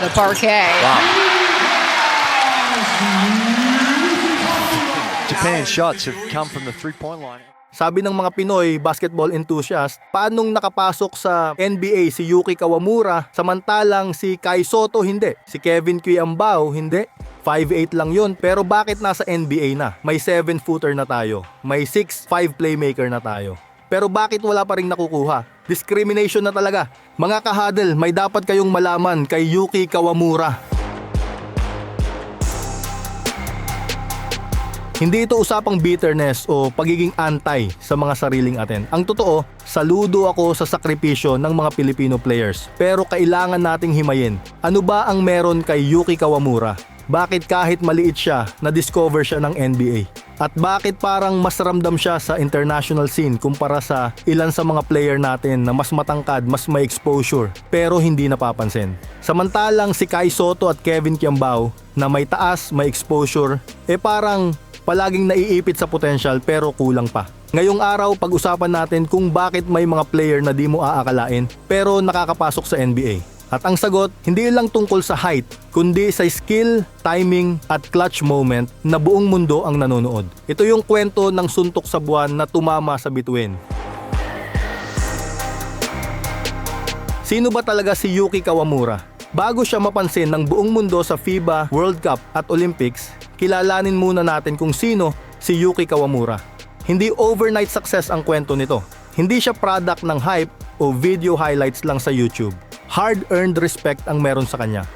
the parquet. Japan's shots have come from the three-point line. Sabi ng mga Pinoy basketball enthusiast, paanong nakapasok sa NBA si Yuki Kawamura samantalang si Kai Soto hindi, si Kevin Kiambao hindi. 5'8 lang yun, pero bakit nasa NBA na? May 7-footer na tayo. May 6'5 playmaker na tayo. Pero bakit wala pa rin nakukuha? Discrimination na talaga. Mga kahadel, may dapat kayong malaman kay Yuki Kawamura. Hindi ito usapang bitterness o pagiging anti sa mga sariling atin. Ang totoo, saludo ako sa sakripisyo ng mga Filipino players. Pero kailangan nating himayin. Ano ba ang meron kay Yuki Kawamura? Bakit kahit maliit siya, na-discover siya ng NBA? At bakit parang mas ramdam siya sa international scene kumpara sa ilan sa mga player natin na mas matangkad, mas may exposure, pero hindi napapansin? Samantalang si Kai Soto at Kevin Kiambao na may taas, may exposure, eh parang palaging naiipit sa potential pero kulang pa. Ngayong araw, pag-usapan natin kung bakit may mga player na di mo aakalain pero nakakapasok sa NBA. At ang sagot, hindi lang tungkol sa height, kundi sa skill, timing at clutch moment na buong mundo ang nanonood. Ito yung kwento ng suntok sa buwan na tumama sa bituin. Sino ba talaga si Yuki Kawamura? Bago siya mapansin ng buong mundo sa FIBA World Cup at Olympics, kilalanin muna natin kung sino si Yuki Kawamura. Hindi overnight success ang kwento nito. Hindi siya product ng hype o video highlights lang sa YouTube. Hard-earned respect ang meron sa kanya.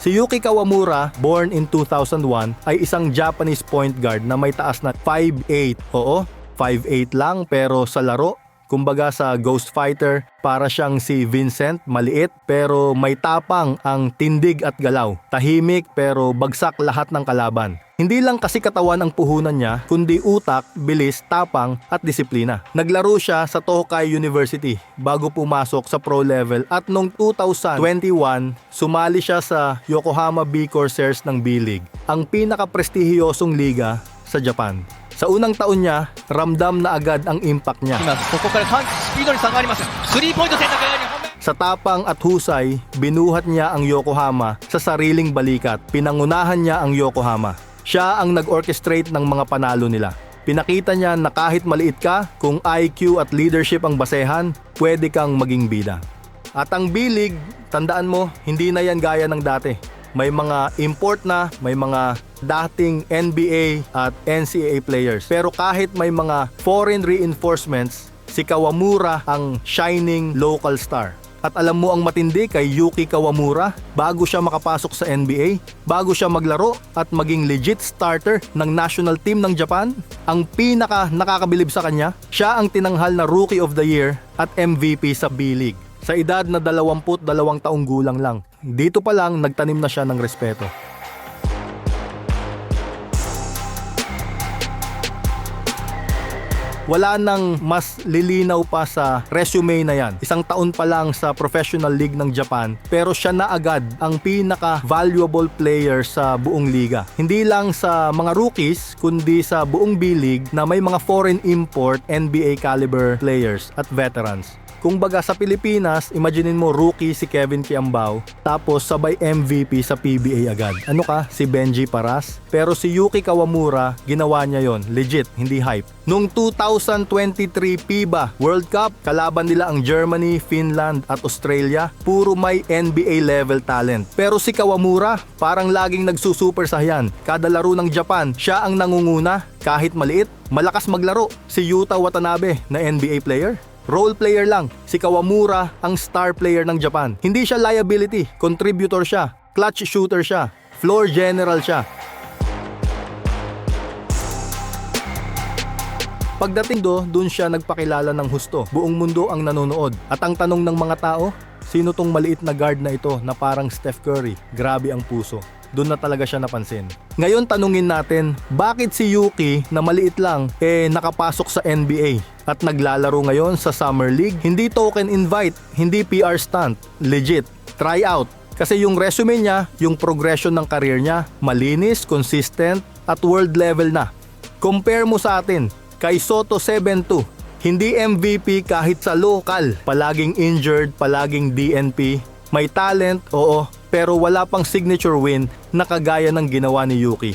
Si Yuki Kawamura, born in 2001, ay isang Japanese point guard na may taas na 5'8". Oo, 5'8 lang pero sa laro, kumbaga sa Ghost Fighter, para siyang si Vincent, maliit pero may tapang ang tindig at galaw. Tahimik pero bagsak lahat ng kalaban. Hindi lang kasi katawan ang puhunan niya, kundi utak, bilis, tapang at disiplina. Naglaro siya sa Tokai University bago pumasok sa pro level at noong 2021, sumali siya sa Yokohama B Corsairs ng B-League, ang pinaka-prestihiyosong liga sa Japan. Sa unang taon niya, ramdam na agad ang impact niya. Sa tapang at husay, binuhat niya ang Yokohama sa sariling balikat. Pinangunahan niya ang Yokohama. Siya ang nag-orchestrate ng mga panalo nila. Pinakita niya na kahit maliit ka, kung IQ at leadership ang basehan, pwede kang maging bida. At ang bilig, tandaan mo, hindi na yan gaya ng dati. May mga import na, may mga dating NBA at NCAA players. Pero kahit may mga foreign reinforcements, si Kawamura ang shining local star. At alam mo ang matindi kay Yuki Kawamura bago siya makapasok sa NBA, bago siya maglaro at maging legit starter ng national team ng Japan, ang pinaka nakakabilib sa kanya, siya ang tinanghal na Rookie of the Year at MVP sa B-League. Sa edad na 22 taong gulang lang. Dito pa lang nagtanim na siya ng respeto. wala nang mas lilinaw pa sa resume na yan. Isang taon pa lang sa professional league ng Japan, pero siya na agad ang pinaka-valuable player sa buong liga. Hindi lang sa mga rookies, kundi sa buong B-League na may mga foreign import NBA caliber players at veterans. Kung baga sa Pilipinas, imaginein mo rookie si Kevin Kiambao, tapos sabay MVP sa PBA agad. Ano ka? Si Benji Paras? Pero si Yuki Kawamura, ginawa niya yon legit, hindi hype. Noong 2023 FIBA World Cup, kalaban nila ang Germany, Finland at Australia, puro may NBA level talent. Pero si Kawamura, parang laging nagsusuper sahyan. Kada laro ng Japan, siya ang nangunguna, kahit maliit, malakas maglaro. Si Yuta Watanabe na NBA player, Role player lang, si Kawamura ang star player ng Japan. Hindi siya liability, contributor siya, clutch shooter siya, floor general siya. Pagdating do, dun siya nagpakilala ng husto. Buong mundo ang nanonood. At ang tanong ng mga tao, sino tong maliit na guard na ito na parang Steph Curry? Grabe ang puso. Doon na talaga siya napansin. Ngayon tanungin natin, bakit si Yuki na maliit lang eh nakapasok sa NBA at naglalaro ngayon sa Summer League? Hindi token invite, hindi PR stunt, legit, try out. Kasi yung resume niya, yung progression ng career niya, malinis, consistent, at world level na. Compare mo sa atin, kay Soto 7-2, hindi MVP kahit sa local. Palaging injured, palaging DNP. May talent, oo, pero wala pang signature win na kagaya ng ginawa ni Yuki.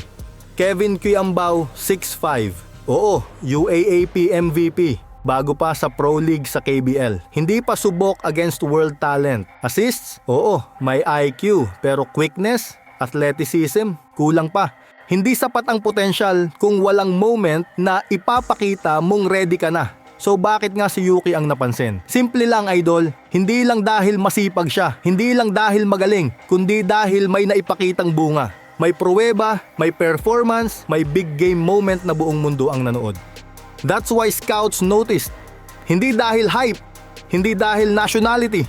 Kevin Kiambao, 6'5". Oo, UAAP MVP. Bago pa sa Pro League sa KBL. Hindi pa subok against world talent. Assists? Oo, may IQ. Pero quickness, athleticism, kulang pa. Hindi sapat ang potensyal kung walang moment na ipapakita mong ready ka na. So bakit nga si Yuki ang napansin? Simple lang idol, hindi lang dahil masipag siya, hindi lang dahil magaling, kundi dahil may naipakitang bunga. May pruweba, may performance, may big game moment na buong mundo ang nanood. That's why scouts noticed. Hindi dahil hype, hindi dahil nationality,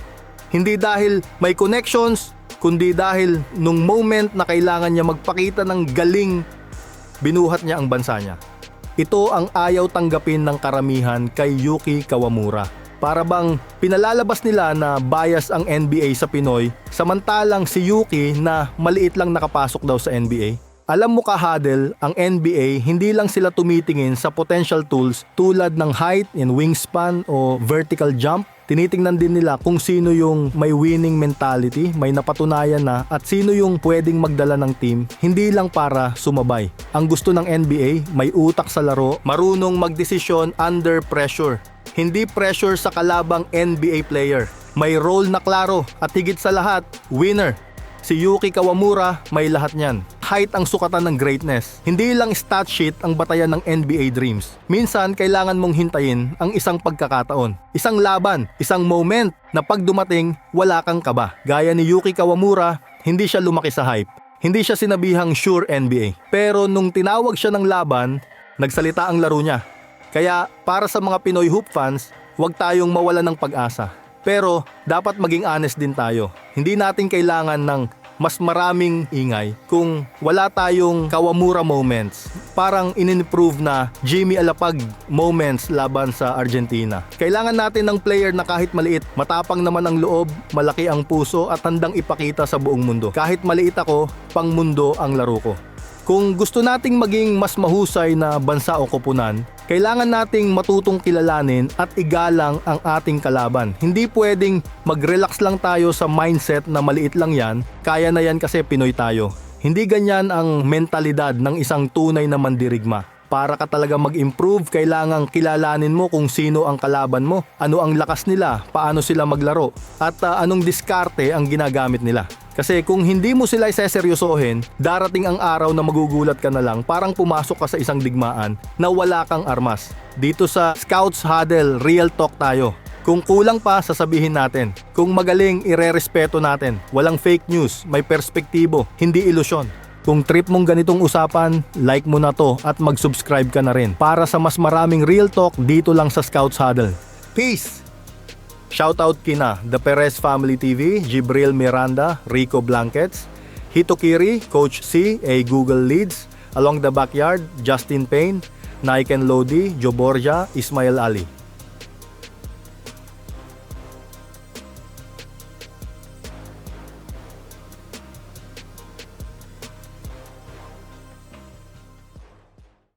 hindi dahil may connections, kundi dahil nung moment na kailangan niya magpakita ng galing, binuhat niya ang bansa niya. Ito ang ayaw tanggapin ng karamihan kay Yuki Kawamura. Para bang pinalalabas nila na bias ang NBA sa Pinoy samantalang si Yuki na maliit lang nakapasok daw sa NBA. Alam mo ka Hadel, ang NBA hindi lang sila tumitingin sa potential tools tulad ng height and wingspan o vertical jump. Tinitingnan din nila kung sino yung may winning mentality, may napatunayan na at sino yung pwedeng magdala ng team, hindi lang para sumabay. Ang gusto ng NBA, may utak sa laro, marunong magdesisyon under pressure. Hindi pressure sa kalabang NBA player. May role na klaro at higit sa lahat, winner. Si Yuki Kawamura may lahat niyan. Height ang sukatan ng greatness. Hindi lang stat sheet ang batayan ng NBA dreams. Minsan, kailangan mong hintayin ang isang pagkakataon. Isang laban, isang moment na pag dumating, wala kang kaba. Gaya ni Yuki Kawamura, hindi siya lumaki sa hype. Hindi siya sinabihang sure NBA. Pero nung tinawag siya ng laban, nagsalita ang laro niya. Kaya para sa mga Pinoy hoop fans, huwag tayong mawala ng pag-asa. Pero dapat maging honest din tayo. Hindi natin kailangan ng mas maraming ingay kung wala tayong kawamura moments. Parang in-improve na Jimmy Alapag moments laban sa Argentina. Kailangan natin ng player na kahit maliit, matapang naman ang loob, malaki ang puso at handang ipakita sa buong mundo. Kahit maliit ako, pang mundo ang laro ko. Kung gusto nating maging mas mahusay na bansa o koponan, kailangan nating matutong kilalanin at igalang ang ating kalaban. Hindi pwedeng mag-relax lang tayo sa mindset na maliit lang yan, kaya na yan kasi Pinoy tayo. Hindi ganyan ang mentalidad ng isang tunay na mandirigma. Para ka talaga mag-improve, kailangang kilalanin mo kung sino ang kalaban mo, ano ang lakas nila, paano sila maglaro, at ah, anong diskarte ang ginagamit nila. Kasi kung hindi mo sila iseseryosohin, darating ang araw na magugulat ka na lang parang pumasok ka sa isang digmaan na wala kang armas. Dito sa Scouts Huddle, real talk tayo. Kung kulang pa, sasabihin natin. Kung magaling, irerespeto natin. Walang fake news, may perspektibo, hindi ilusyon. Kung trip mong ganitong usapan, like mo na to at mag-subscribe ka na rin para sa mas maraming real talk dito lang sa Scouts Huddle. Peace! Shoutout kina The Perez Family TV, Jibril Miranda, Rico Blankets, Hito Kiri, Coach C, A Google Leads, Along the Backyard, Justin Payne, Naiken Lodi, Joe Borja, Ismail Ali.